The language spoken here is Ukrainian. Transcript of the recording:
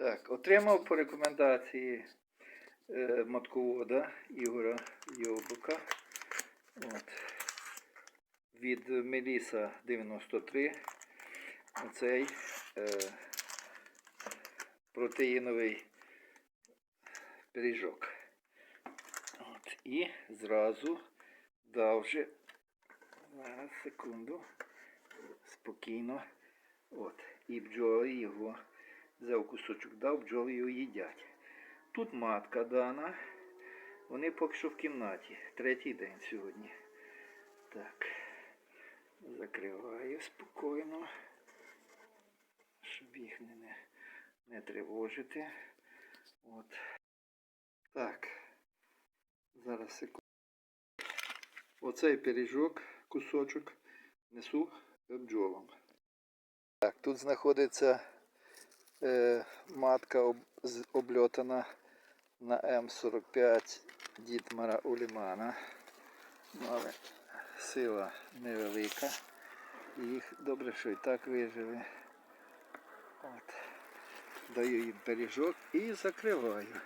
Так, отримав по рекомендації е, матковода Ігора Йобука. От. Від Меліса 93. Оцей е, протеїновий пиріжок. От. І зразу дав. Зараз, секунду. Спокійно. От. І бджоли його взяв кусочок дав, бджоли його їдять. Тут матка дана. Вони поки що в кімнаті. Третій день сьогодні. Так. Закриваю спокійно, щоб їх не, не, не тривожити. От. Так. Зараз секунду. Оцей пиріжок, кусочок несу бджолам. Так, тут знаходиться матка обльотана на М45 Дітмара Улімана. Але сила невелика. Їх добре, що і так вижили. От. Даю їм пиріжок і закриваю.